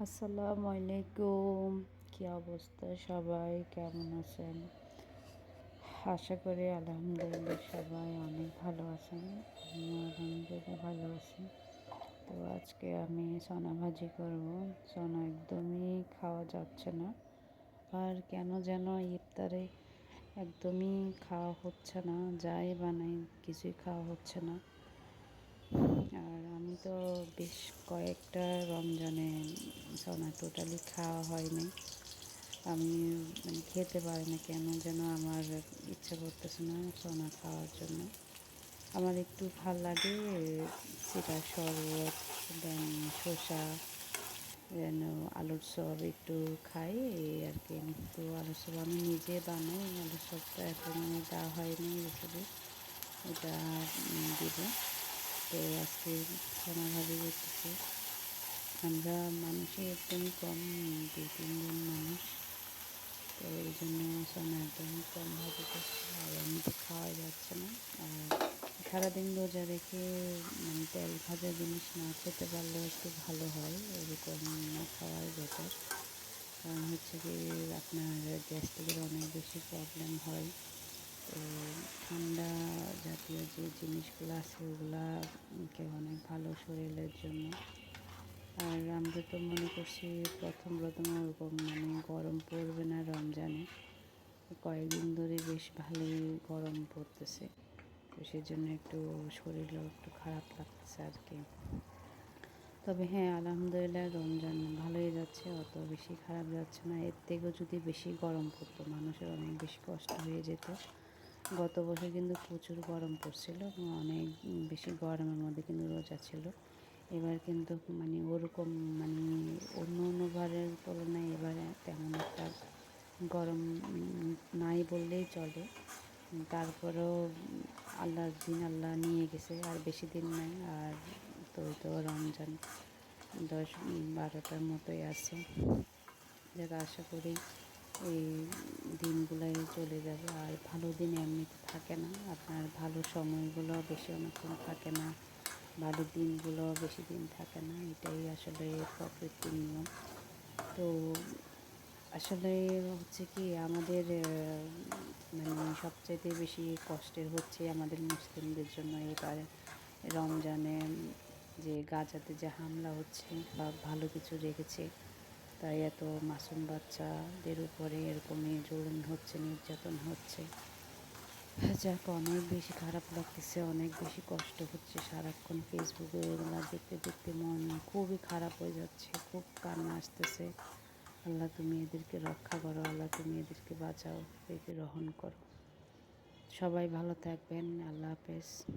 আসসালামু আলাইকুম। কি অবস্থা সবাই? কেমন আছেন? আশা করি আলহামদুলিল্লাহ সবাই অনেক ভালো আছেন। আমিও আলহামদুলিল্লাহ ভালো আছি। তো আজকে আমি সোনা ভাজি করব। সোনা একদমই খাওয়া যাচ্ছে না। আর কেন যেন ইফতারে একদমই খাওয়া হচ্ছে না। যাই বানাই, কিছুই খাওয়া হচ্ছে না। আর আমি তো বেশ কয়েকটা রমজানে সোনা টোটালি খাওয়া হয়নি। আমি মানে খেতে পারি না কেন যেন আমার ইচ্ছা করতেছে না সোনা খাওয়ার জন্য। আমার একটু ভালো লাগে সেটা শরবত দেন শসা যেন আলুর সব একটু খাই আর কি। তো আলুর সব আমি নিজে বানাই, আলুর সবটা এখন দেওয়া হয়নি রেসিপি এটা দিব। তো আজকে সোনা ভাবি করতেছি। আমরা মানুষই একদমই কম দুই তিনজন মানুষ। তো এই জন্য সোনা একদম কম ভাবে করছে। আর এমনিতে খাওয়া যাচ্ছে না। আর সারাদিন রোজা রেখে মানে তেল ভাজা জিনিস না খেতে পারলেও একটু ভালো হয়। এরকম না খাওয়াই বেটার কারণ হচ্ছে কি, আপনার গ্যাস্ট্রিকের অনেক বেশি প্রবলেম হয়। তো ঠান্ডা জাতীয় যে জিনিসগুলো আছে ওগুলাকে অনেক ভালো শরীরের জন্য। আর আমরা তো মনে করছি প্রথম প্রথম ওরকম মানে গরম পড়বে না রমজানে। কয়েকদিন ধরে বেশ ভালোই গরম পড়তেছে। তো সেজন্য একটু শরীরও একটু খারাপ লাগতেছে আর কি তবে হ্যাঁ আলহামদুলিল্লাহ রমজান ভালোই যাচ্ছে, অত বেশি খারাপ যাচ্ছে না। এর থেকেও যদি বেশি গরম পড়তো, মানুষের অনেক বেশি কষ্ট হয়ে যেত। গত বছর কিন্তু প্রচুর গরম পড়ছিল অনেক বেশি গরমের মধ্যে কিন্তু রোজা ছিল। এবার কিন্তু মানে ওরকম মানে অন্য অন্যবারের তুলনায় এবারে তেমন একটা গরম নাই বললেই চলে। তারপরেও আল্লাহর দিন আল্লাহ নিয়ে গেছে, আর বেশি দিন নাই। আর তো তো রমজান দশ বারোটার মতোই আছে। যারা আশা করি এই দিনগুলাই চলে যাবে। আর ভালো দিন এমনিতে থাকে না। আপনার ভালো সময়গুলো বেশি অনেকক্ষণ থাকে না। ভালো দিনগুলো বেশি দিন থাকে না। এটাই আসলে প্রকৃতির নিয়ম। তো আসলে হচ্ছে কি, আমাদের মানে সবচাইতে বেশি কষ্টের হচ্ছে আমাদের মুসলিমদের জন্য এবার রমজানে যে গাজাতে যে হামলা হচ্ছে বা ভালো কিছু রেখেছে তাই এত মাসুম বাচ্চাদের উপরে এরকমই জুলুম হচ্ছে, নির্যাতন হচ্ছে। যাক, অনেক বেশি খারাপ লাগতেছে, অনেক বেশি কষ্ট হচ্ছে সারাক্ষণ ফেসবুকে এগুলো দেখতে দেখতে মন খুবই খারাপ হয়ে যাচ্ছে, খুব কান্না আসতেছে। আল্লাহ তুমি এদেরকে রক্ষা করো, আল্লাহ তুমি এদেরকে বাঁচাও একে গ্রহণ করো। সবাই ভালো থাকবেন, আল্লাহ হাফেজ।